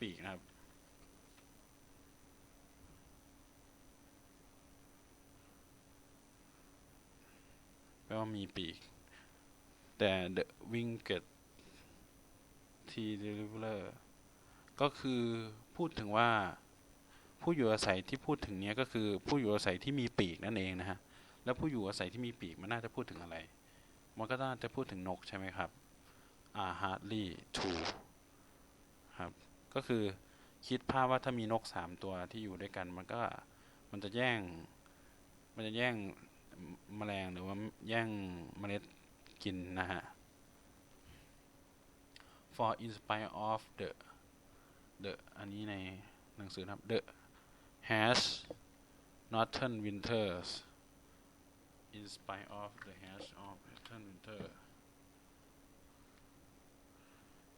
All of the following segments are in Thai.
ปีกนะครับแปลว่ามีปีก แต่ the winged t deliverer ก็คือพูดถึงว่าผู้อยู่อาศัยที่พูดถึงเนี้ยก็คือผู้อยู่อาศัยที่มีปีกนั่นเองนะฮะ แล้วผู้อยู่อาศัยที่มีปีกมันน่าจะพูดถึงอะไร มันก็น่าจะพูดถึงนกใช่ไหมครับอ่า hardly two ก็คือคิดภาพว่าถ้ามีนกสามตัวที่อยู่ด้วยกัน มันก็มันจะแย่ง มันจะแย่งแมลงหรือว่าแย่งเมล็ดกินนะฮะ for in spite of the the อันนี้ในหนังสือนะครับ the has northern winters in spite of the hash of northern winter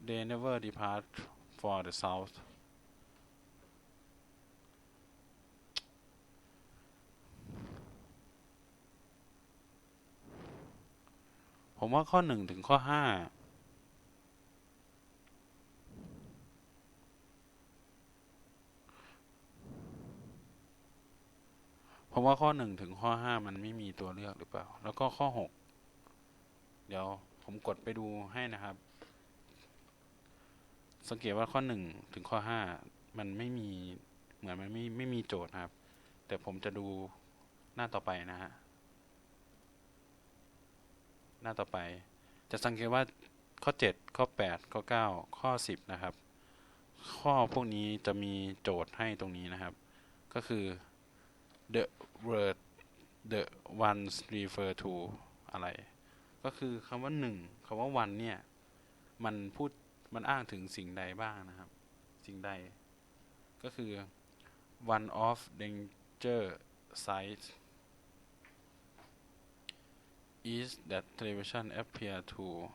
they never depart for the south ผมว่าข้อหนึ่งถึงข้อห้าผมว่าข้อหนึ่งถึงข้อห้ามันไม่มีตัวเลือกหรือเปล่า แล้วก็ข้อหกเดี๋ยวผมกดไปดูให้นะครับ สังเกตว่าข้อหนึ่งถึงข้อห้ามันไม่มีเหมือนมันไม่ไม่มีโจทย์นะครับ แต่ผมจะดูหน้าต่อไปนะฮะหน้าต่อไป จะสังเกตว่าข้อ 7 ข้อ 8 ข้อ 9 ข้อ 10 นะครับ ข้อพวกนี้จะมีโจทย์ให้ตรงนี้นะครับ ก็คือ the word the ones refer to อะไร ก็คือคำว่าหนึ่งคำว่า one เนี่ย มันพูด มันอ้างถึงสิ่งใดบ้างนะครับ สิ่งใด ก็คือ one of danger sites is that television appear to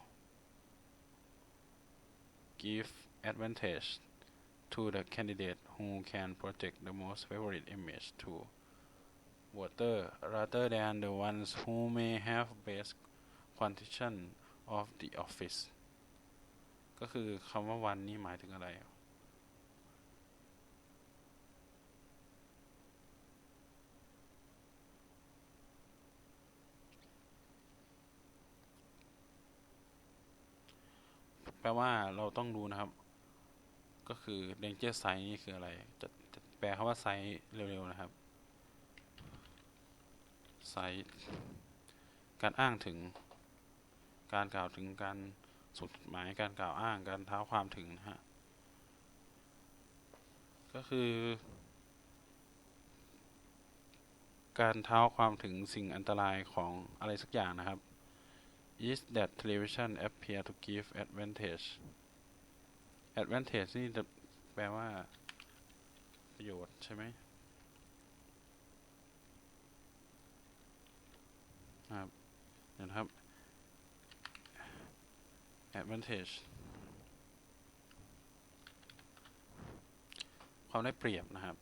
give advantage to the candidate who can project the most favorite image to voter rather than the ones who may have best condition of the office ก็คือคำว่าวันนี้หมายถึงอะไร แปลว่าเราต้องรู้นะครับ ก็คือ danger site นี่คืออะไร จะจะแปลคำว่า site เร็วๆ นะครับ site การอ้างถึง การกล่าวถึงการ สุดหมายการกล่าวอ้างการเท้าความถึงนะฮะ ก็คือ การเท้าความถึงสิ่งอันตรายของอะไรสักอย่างนะครับ is that television appear to give advantage advantage นี่จะแปลว่า ประโยชน์ใช่ไหมครับเดี๋ยวนะครับ advantage ความได้เปรียบนะครับ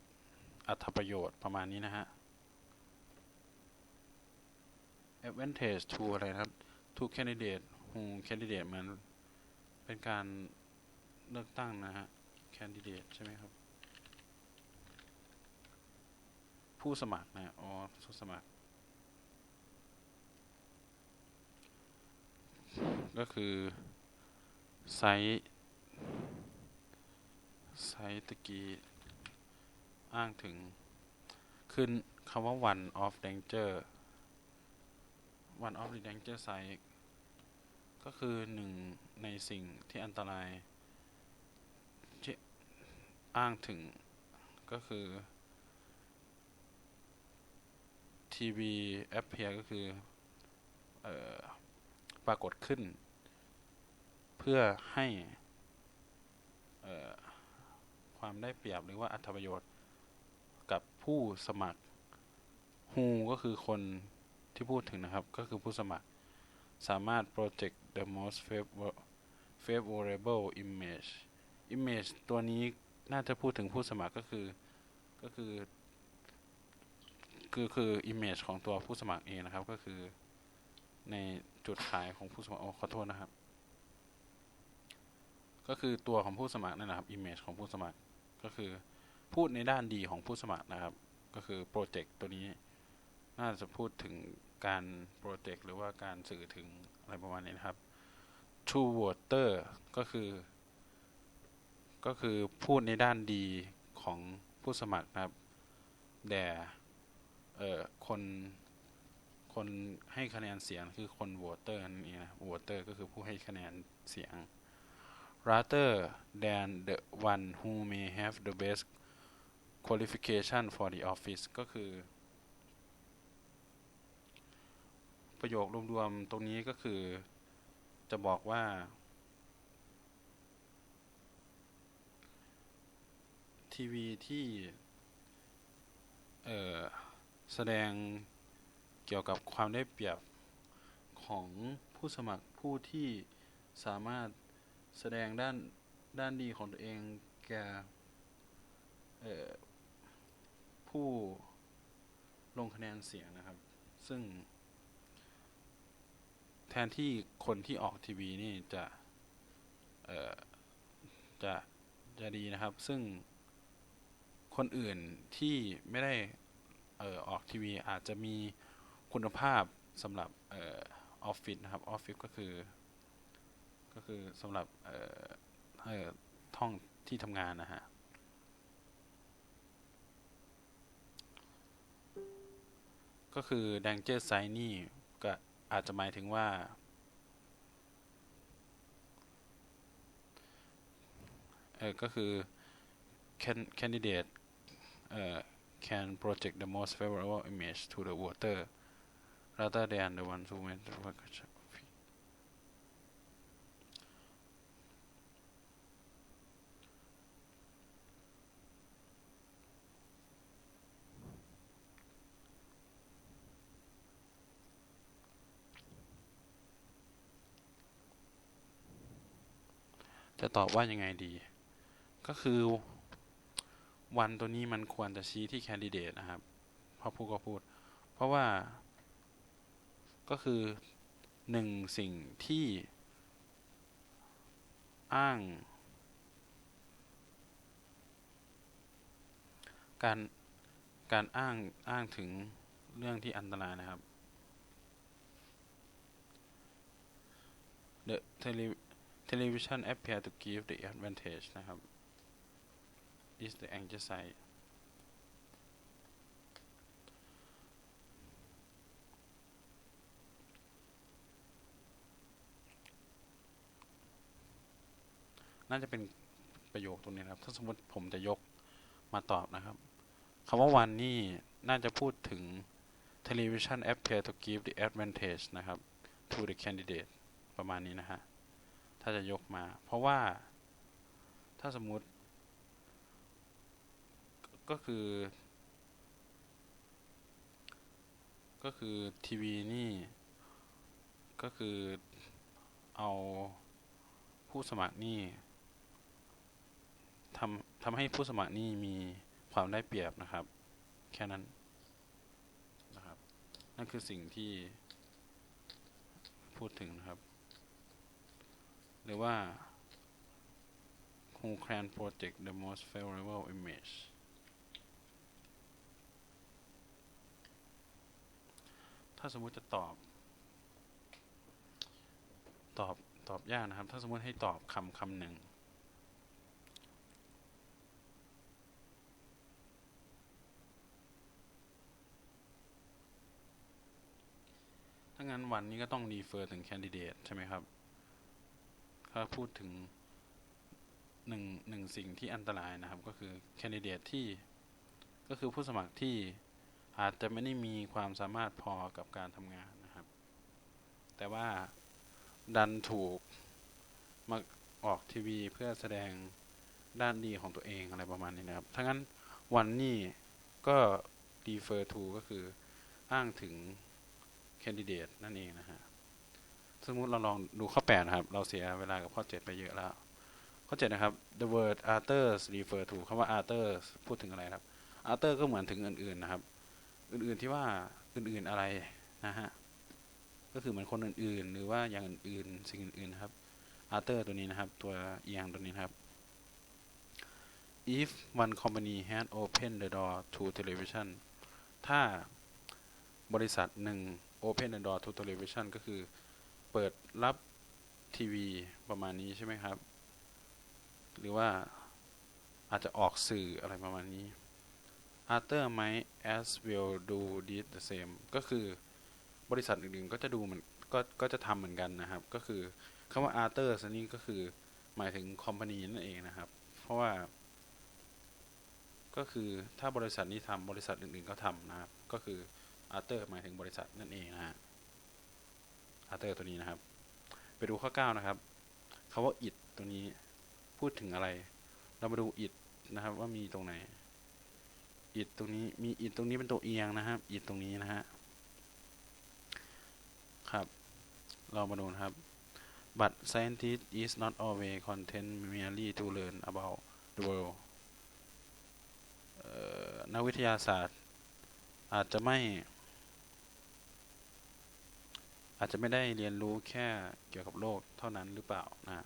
อัตประโยชน์ประมาณนี้นะฮะ advantage to อะไรนะครับ to candidate who candidate มันเป็นการเลือกตั้งนะฮะ candidate ใช่ไหมครับ ผู้สมัครนะ อ๋อ ผู้สมัคร ก็คือ ไซต์ไซต์ตะกี้ อ้างถึง ขึ้นคำว่า one of danger one of the danger site ก็คือหนึ่งในสิ่งที่อันตรายที่อ้างถึงก็คือ TV appear ก็คือออปรากฏขึ้น พื่อให้ความได้เปรียบหรือว่าอัตประโยชน์กับผู้สมัคร who ก็คือคนที่พูดถึงนะครับ ก็คือผู้สมัครสามารถ project the most favor- favorable image image ตัวนี้น่าจะพูดถึงผู้สมัครก็คือก็คือคือคือ image ของตัวผู้สมัครเองนะครับ ก็คือในจุดขายของผู้สมัครโอ้ขอโทษนะครับ ก็คือตัวของผู้สมัครนั่นแหละครับ image ของผู้สมัครก็คือพูดในด้านดีของผู้สมัครนะครับ ก็คือโปรเจกต์ตัวนี้น่าจะพูดถึงการโปรเจกต์หรือว่าการสื่อถึงอะไรประมาณนี้นะครับ true voter ก็คือ ก็คือพูดในด้านดีของผู้สมัครนะครับ แด่เอ่อคนคนให้คะแนนเสียงคือคนโหวตเตอร์นั่นเองนะโหวตเตอร์ก็คือผู้ให้คะแนนเสียง rather than the one who may have the best qualification for the office ก็คือ ประโยครวมๆตรงนี้ก็คือ จะบอกว่า ทีวีที่แสดงเกี่ยวกับความได้เปรียบของผู้สมัครผู้ที่สามารถ แสดงด้านด้านดีของตัวเองแก่ผู้ลงคะแนนเสียงนะครับ ซึ่ง แทนที่คนที่ออกทีวีนี่จะจะจะดีนะครับ ซึ่งคนอื่นที่ไม่ได้เออออกทีวีอาจจะมีคุณภาพสำหรับออฟฟิศนะครับ ออฟฟิศก็คือ ก็คือสำหรับเอ่อเอ่อท่องที่ทำงานนะฮะ ก็คือ danger sign นี่ก็อาจจะหมายถึงว่า เออก็คือ can candidate เอ่อ can project the most favorable image to the voter rather than the one who made the จะตอบว่ายังไงดี ก็คือ วันตัวนี้มันควรจะชี้ที่แคนดิเดตนะครับพอพูดก็พูด เพราะว่า ก็คือหนึ่งสิ่งที่อ้าง การการอ้างอ้างถึงเรื่องที่อันตรายนะครับ The tele television appear to give the advantage นะครับ is the angle side น่าจะเป็นประโยคตรงนี้นะครับ ถ้าสมมติผมจะยกมาตอบนะครับคำว่าวันนี่น่าจะพูดถึง television appear to give the advantage นะครับ to the candidate ประมาณนี้นะฮะ ถ้าจะยกมา เพราะว่าถ้าสมมุติ ก็คือ ก็คือทีวีนี่ ก็คือเอาผู้สมัครนี่ทำทำให้ผู้สมัครนี่มีความได้เปรียบนะครับ แค่นั้นนะครับ นั่นคือสิ่งที่พูดถึงนะครับ หรือว่า who can project the most favorable image ถ้าสมมุติจะตอบ ตอบ ตอบยากนะครับ ถ้าสมมุติให้ตอบคำคำหนึ่งถ้างั้นวันนี้ก็ต้องรีเฟอร์ถึงแคนดิเดตใช่ไหมครับ ถ้าพูดถึงหนึ่งหนึ่งสิ่งที่อันตรายนะครับ ก็คือแคนดิเดตที่ก็คือผู้สมัครที่อาจจะไม่ได้มีความสามารถพอกับการทำงานนะครับ แต่ว่าดันถูกมาออกทีวีเพื่อแสดงด้านดีของตัวเองอะไรประมาณนี้นะครับถ้างั้นวันนี้ก็ refer to ก็คืออ้างถึง candidate นั่นเองนะฮะ สมมุติเราลองดูข้อ 8 นะครับ เราเสียเวลากับข้อ 7 ไปเยอะแล้ว ข้อ 7 นะครับ the word others refer to คำว่า others พูดถึงอะไรครับ other ก็เหมือนถึงอื่น ๆ นะครับ อื่น ๆ ที่ว่าอื่น ๆ อะไรนะฮะ ก็คือเหมือนคนอื่น ๆ หรือว่าอย่างอื่น ๆ สิ่งอื่น ๆ ครับ Arthur ตัวนี้นะครับ ตัวเอียงตัวนี้นครับ if one company had opened the door to television ถ้าบริษัทหนึ่ง open the door to television ก็คือ เปิดรับทีวีประมาณนี้ใช่ไหมครับ หรือว่าอาจจะออกสื่ออะไรประมาณนี้ Arthur might as well do this the same ก็คือบริษัทอื่นๆก็จะดูเหมือนก็ก็จะทำเหมือนกันนะครับ ก็คือคำว่า Arthur สนี้ก็คือหมายถึงคอมพานีนั่นเองนะครับ เพราะว่า ก็คือถ้าบริษัทนี้ทำบริษัทอื่นๆก็ทำนะครับ ก็คือ Arthur หมายถึงบริษัทนั่นเองนะฮะ Arthur ตัวนี้นะครับ ไปดูข้อ 9 นะครับคำว่า it ตัวนี้พูดถึงอะไร เรามาดู it นะครับว่ามีตรงไหน it ตรงนี้มี it ตรงนี้เป็นตัวเอียงนะครับ it ตรงนี้นะฮะครับ เรามาดูนะครับ but scientist is not always content merely to learn about the world นักวิทยาศาสตร์ อาจจะไม่ อาจจะไม่ได้เรียนรู้แค่เกี่ยวกับโลกเท่านั้นหรือเปล่านะ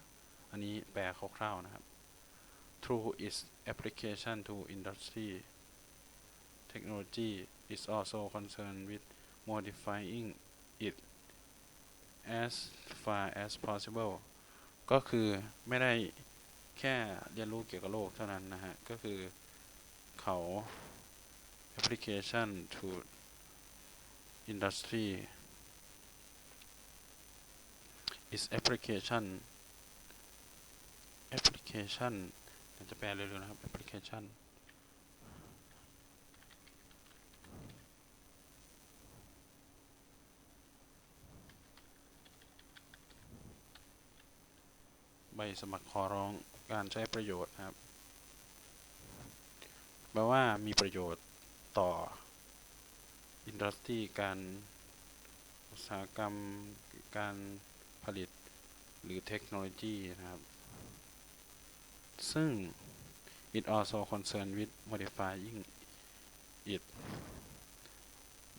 อันนี้แปลคร่าวๆนะครับ through its application to industry technology is also concerned with modifying it as far as possible ก็คือไม่ได้แค่เรียนรู้เกี่ยวกับโลกเท่านั้นนะฮะ ก็คือเขา application to industry is application application เดี๋ยวจะแปลเร็วๆนะครับ application ใบสมัครขอร้องการใช้ประโยชน์นะครับแปลว่ามีประโยชน์ต่ออินดัสทรีการอุตสาหกรรมการ ผลิตหรือเทคโนโลยีนะครับ ซึ่ง it also concern with modifying it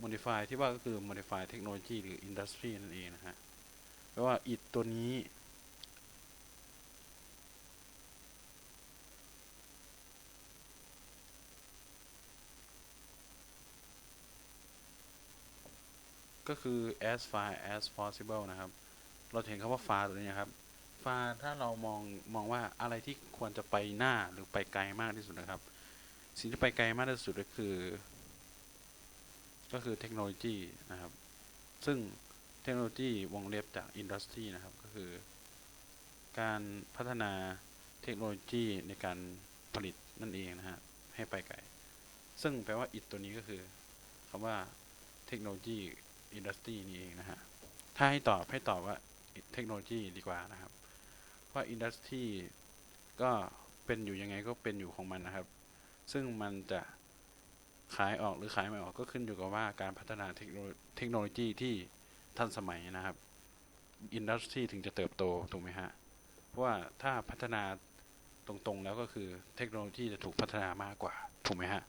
modify ที่ว่าก็คือ modify เทคโนโลยีหรือ industry นั่นเองนะฮะแปลว่า it ตัวนี้ ก็คือ as far as possible นะครับ เราเห็นคำว่า far ตัวนี้ครับ far ถ้าเรามองมองว่าอะไรที่ควรจะไปหน้าหรือไปไกลมากที่สุดนะครับ สิ่งที่ไปไกลมากที่สุดก็คือ ก็คือเทคโนโลยีนะครับ ซึ่งเทคโนโลยีวงเล็บจากอินดัสทรีนะครับก็คือ การพัฒนาเทคโนโลยีในการผลิตนั่นเองนะฮะให้ไปไกลซึ่งแปลว่า it ตัวนี้ก็คือคำว่าเทคโนโลยีอินดัสทรีนี่เองนะฮะถ้าให้ตอบให้ตอบว่า เทคโนโลยีดีกว่านะครับเพราะอินดัสทรีก็เป็นอยู่ยังไงก็เป็นอยู่ของมันนะครับ ซึ่งมันจะขายออกหรือขายไม่ออกก็ขึ้นอยู่กับว่าการพัฒนาเทคโนโลยีที่ทันสมัยนะครับอินดัสทรีถึงจะเติบโตถูกไหมฮะ เพราะว่าถ้าพัฒนาตรงๆแล้วก็คือเทคโนโลยีจะถูกพัฒนามากกว่าถูกไหมฮะ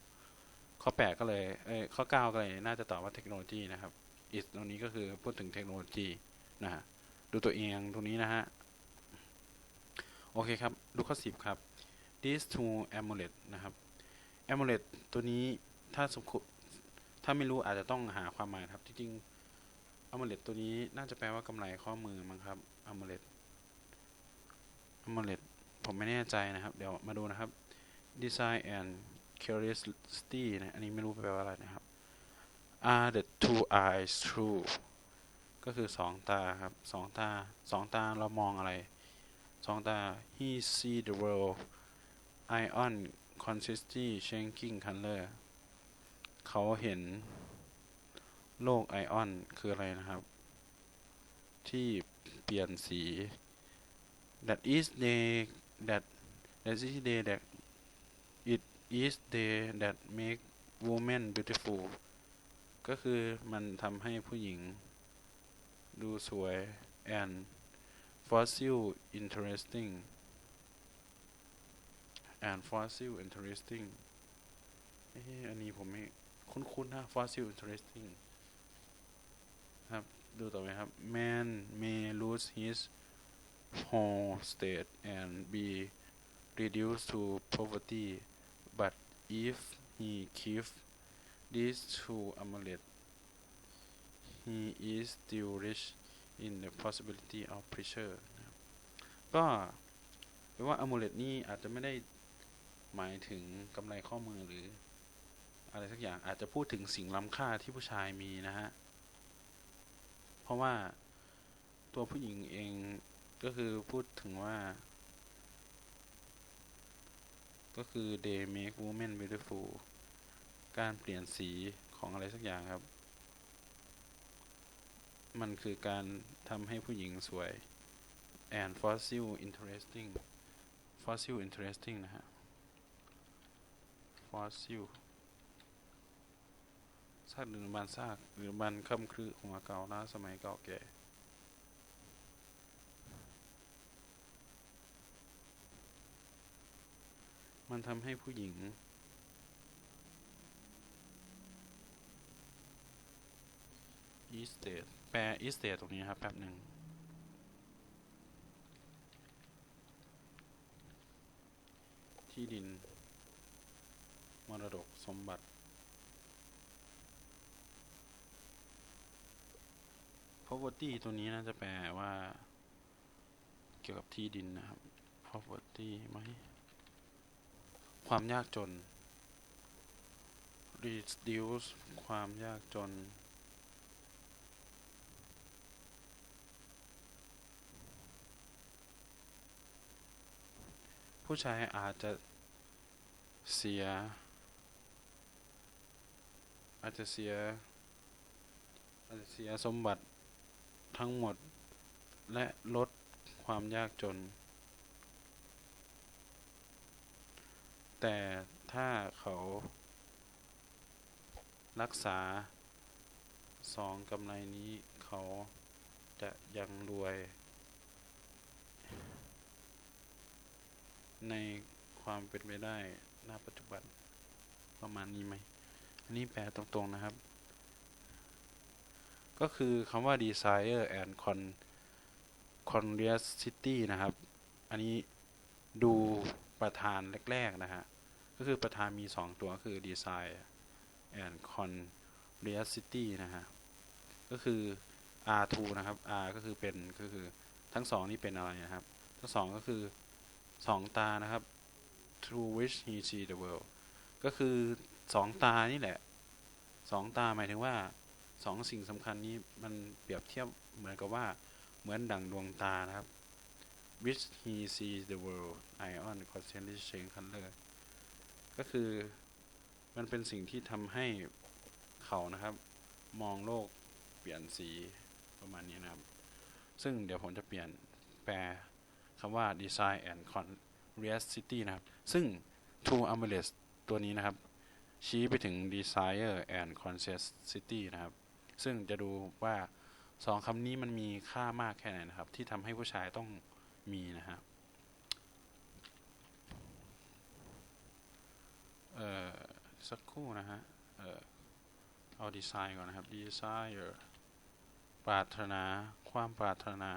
ข้อแปดก็เลยเอ้ข้อเก้าก็เลยน่าจะตอบว่าเทคโนโลยีนะครับ is ตรงนี้ก็คือพูดถึงเทคโนโลยีนะฮะ ดูตัวเองตรงนี้นะฮะ โอเคครับ ดูข้อสิบครับ these two amulet นะครับ amulet ตัวนี้ถ้าสมคุถ้าไม่รู้อาจจะต้องหาความหมายครับ จริงๆ amulet ตัวนี้น่าจะแปลว่ากำไรข้อมือมั้งครับ amulet amulet ผมไม่แน่ใจนะครับ เดี๋ยวมาดูนะครับ design and curiosity นะ อันนี้ไม่รู้แปลว่าอะไรนะครับ are the two eyes true ก็คือสองตาครับสองตาสองตาเรามองอะไรสองตา he see the world ion consistency changing color เขาเห็นโลกไอออน คืออะไรนะครับ ที่เปลี่ยนสี that is day that that is day that it is day that make woman beautiful ก็คือมันทำให้ผู้หญิง ดูสวย and fossil interesting and fossil interesting เอ๊ะอันนี้ผมไม่คุ้นๆนะ fossil interesting ครับ ดูต่อไปครับ man may lose his whole state and be reduced to poverty but if he keeps these two amulets he is still rich in the possibility of pleasure ก็แปลว่า amulet นี่อาจจะไม่ได้หมายถึงกำไรข้อมือหรือ อะไรสักอย่างอาจจะพูดถึงสิ่งล้ำค่าที่ผู้ชายมีนะฮะ เพราะว่าตัวผู้หญิงเองก็คือพูดถึงว่า ก็คือ they make women beautiful การเปลี่ยนสีของอะไรสักอย่างครับ มันคือการทำให้ผู้หญิงสวย and fossil interesting fossil interesting นะฮะ fossil ซากดึกดำบรรพ์ซากหรือบันค่ำครึหัวเก่าล้าสมัยเก่าแก่มันทำให้ผู้หญิง e state แปล e state ตรงนี้ครับแป๊บหนึ่งที่ดิน มรดกสมบัติ property ตัวนี้น่าจะแปลว่า เกี่ยวกับที่ดินนะครับ property ไหมความยากจน reduce ความยากจน ผู้ชายอาจจะเสีย อาจจะเสีย อาจจะเสียสมบัติทั้งหมด และลดความยากจน แต่ถ้าเขารักษาสองกำไรนี้เขาจะยังรวย ในความเป็นไปได้ณปัจจุบันประมาณนี้ไหม อันนี้แปลตรงๆนะครับ ก็คือคำว่า desire and con curiosity นะครับ อันนี้ดูประธานแรก ๆ นะฮะ ก็คือประธานมีสองตัวคือ desire and curiosity นะฮะ ก็คือ R2 นะครับ R ก็คือเป็นก็คือทั้งสองนี้เป็นอะไรนะครับ ทั้งสองก็คือ สองตานะครับ through which he see the world ก็คือสองตานี่แหละสองตาหมายถึงว่าสองสิ่งสำคัญนี้มันเปรียบเทียบเหมือนกับว่าเหมือนดั่งดวงตานะครับ which he sees the world ion constantly change color ก็คือมันเป็นสิ่งที่ทำให้เขานะครับ มองโลกเปลี่ยนสีประมาณนี้นะครับ ซึ่งเดี๋ยวผมจะเปลี่ยนแปล คำว่า design and curiosity นะครับ ซึ่ง two amulets ตัวนี้นะครับ ชี้ไปถึง desire and curiosity นะครับ ซึ่งจะดูว่าสองคำนี้มันมีค่ามากแค่ไหนนะครับ ที่ทำให้ผู้ชายต้องมีนะครับเอ่อสักครู่นะฮะเอ่อเอาดีไซน์ก่อนนะครับ desire ปรารถนา ความปรารถนา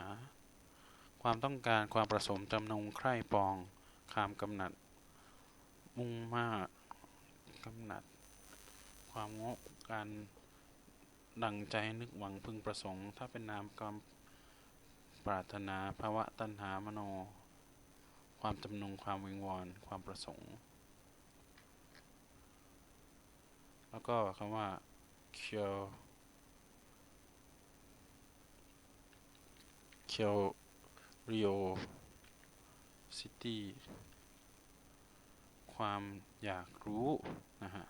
ความต้องการความประสมจำนงใคร่ปองความกำหนัด มุ่งมากกำหนัด ความงกการดังใจนึกหวังพึงประสงค์ ถ้าเป็นนามกรรมปรารถนาภาวะตัณหามโน ความจำนงความวิงวอนความประสงค์ แล้วก็คำว่า cure curiosity คว ริโอซิตี้ความอยากรู้นะฮะ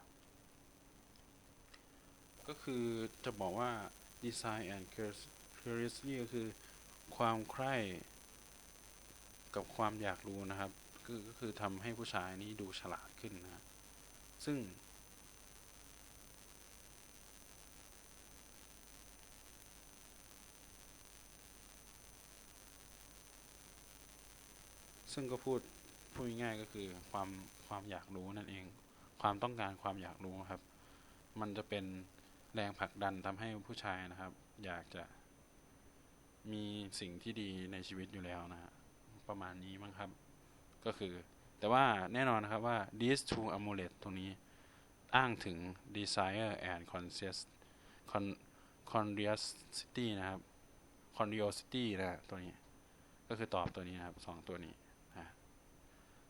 ก็คือจะบอกว่า design and curiosity ก็คือความใคร่กับความอยากรู้นะครับ ก็คือทำให้ผู้ชายนี้ดูฉลาดขึ้นนะ ซึ่ง ซึ่งก็พูดพูดง่ายก็คือความความอยากรู้นั่นเอง ความต้องการความอยากรู้ครับ มันจะเป็นแรงผลักดันทำให้ผู้ชายนะครับ อยากจะมีสิ่งที่ดีในชีวิตอยู่แล้วนะฮะประมาณนี้มั้งครับ ก็คือ แต่ว่าแน่นอนนะครับว่า these two amulet ตรงนี้อ้างถึง desire and conscious con curiosity นะครับ curiosity นะฮะตัวนี้ ก็คือตอบตัวนี้นะครับสองตัวนี้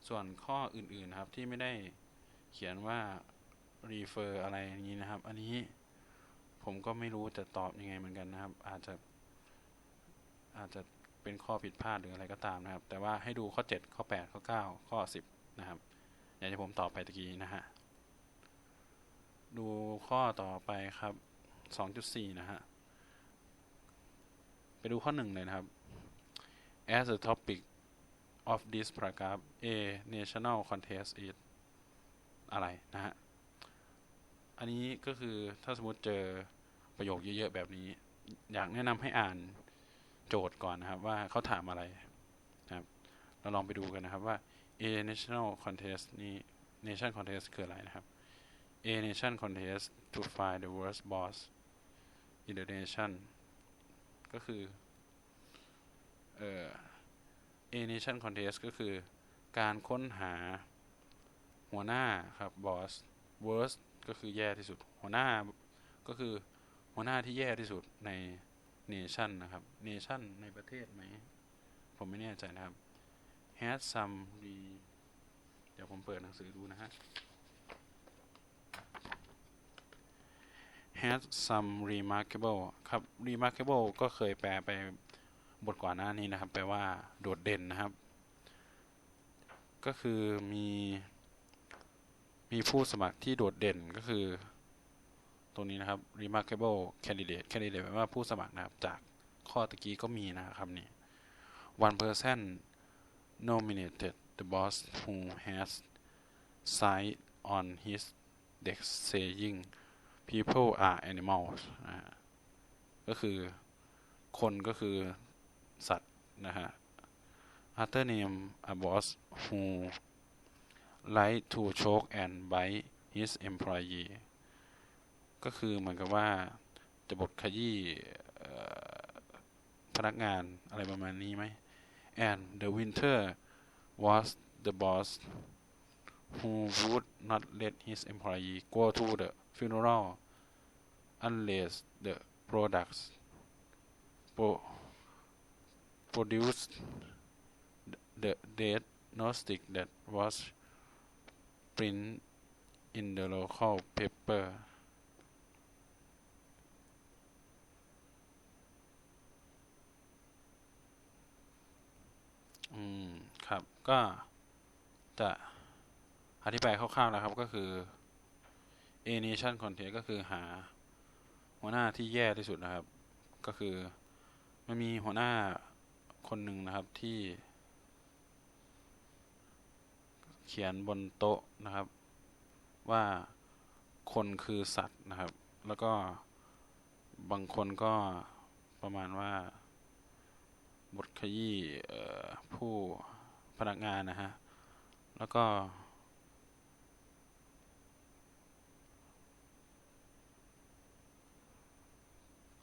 ส่วนข้ออื่นๆครับที่ไม่ได้เขียนว่า refer อะไรอย่างนี้นะครับ อันนี้ผมก็ไม่รู้จะตอบยังไงเหมือนกันนะครับ อาจจะ อาจจะเป็นข้อผิดพลาดหรืออะไรก็ตามนะครับ แต่ว่าให้ดูข้อ 7 ข้อ 8 ข้อ 9 ข้อ 10 นะครับ อย่างที่ผมตอบไปตะกี้นะฮะ ดูข้อต่อไปครับ 2.4 นะฮะ ไปดูข้อ 1 เลยนะครับ as a topic of this paragraph a national contest is อะไรนะฮะ อันนี้ก็คือถ้าสมมติเจอประโยคเยอะๆแบบนี้ อยากแนะนำให้อ่านโจทย์ก่อนนะครับว่าเขาถามอะไรนะครับเราลองไปดูกันนะครับว่า a national contest นี่ nation contest คืออะไรนะครับ a nation contest to find the worst boss in the nation ก็คือ เอ่อ a nation contest ก็คือการค้นหาหัวหน้าครับ boss worst ก็คือแย่ที่สุด หัวหน้าก็คือหัวหน้าที่แย่ที่สุดใน nation นะครับ nation ในประเทศไหม ผมไม่แน่ใจนะครับ has some re เดี๋ยวผมเปิดหนังสือดูนะฮะ has some remarkable ครับ remarkable ก็เคยแปลไป บทก่อนหน้านี้นะครับแปลว่า โดดเด่นนะครับ ก็คือมีมีผู้สมัครที่โดดเด่นก็คือ ตรงนี้นะครับ remarkable candidate candidate แปลว่าผู้สมัครนะครับ จากข้อตะกี้ก็มีนะครับนี่ one person nominated the boss who has signed on his desk saying people are animals นะฮะก็คือคนก็คือ สัตว์นะฮะ other name a boss who like to choke and bite his employee ก็คือเหมือนกับว่าจะบดขยี้พนักงานอะไรประมาณนี้ไหม and the winter was the boss who would not let his employee go to the funeral unless the products pro produced the diagnostic that was print in the local paper อืม ครับ ก็จะอธิบายคร่าวๆแล้วครับก็คือ A nation contest ก็คือหาหัวหน้าที่แย่ที่สุดนะครับ ก็คือ มันมีหัวหน้า คนหนึ่งนะครับที่ เขียนบนโต๊ะนะครับ ว่าคนคือสัตว์นะครับ แล้วก็บางคนก็ประมาณว่าบทขยี้ผู้พนักงานนะฮะ แล้วก็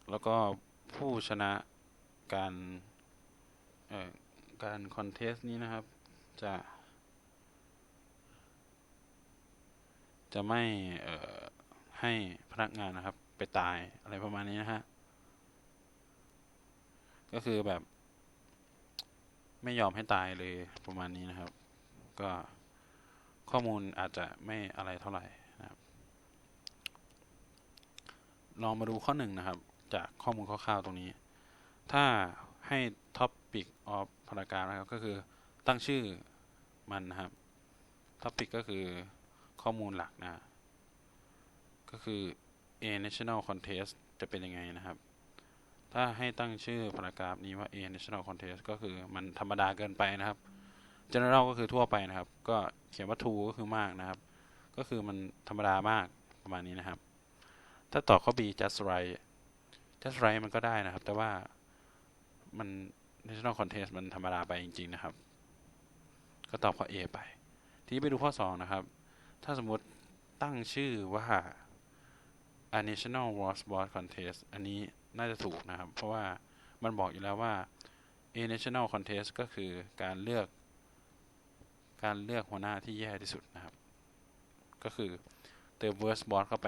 แล้วก็ผู้ชนะการ การคอนเทสต์นี้นะครับ จะ จะไม่ให้พนักงานนะครับ ไปตายอะไรประมาณนี้นะฮะ ก็คือแบบ ไม่ยอมให้ตายเลยประมาณนี้นะครับ ก็ข้อมูลอาจจะไม่อะไรเท่าไหร่นะครับ ลองมาดูข้อหนึ่งนะครับ จากข้อมูลคร่าวๆตรงนี้ ถ้า ให้ topic of พารากราฟนะครับ ก็คือตั้งชื่อมันนะครับ topic ก็คือข้อมูลหลักนะ ก็คือ a national contest จะเป็นยังไงนะครับ ถ้าให้ตั้งชื่อพารากราฟนี้ว่า a national contest ก็คือมันธรรมดาเกินไปนะครับ general ก็คือทั่วไปนะครับ ก็เขียนว่า to ก็คือมากนะครับ ก็คือมันธรรมดามากประมาณนี้นะครับ ถ้าตอบข้อ b just right just right มันก็ได้นะครับ แต่ว่า มัน national contest มันธรรมดาไปจริง ๆ นะครับ ก็ตอบข้อ A ไป ทีนี้ไปดูข้อ 2 นะครับ ถ้าสมมติตั้งชื่อว่า a national was ball contest อันนี้น่าจะถูกนะครับ เพราะว่ามันบอกอยู่แล้วว่า a national contest ก็คือการเลือก การเลือกหัวหน้าที่แย่ที่สุดนะครับ ก็คือเติม worst boss เข้าไป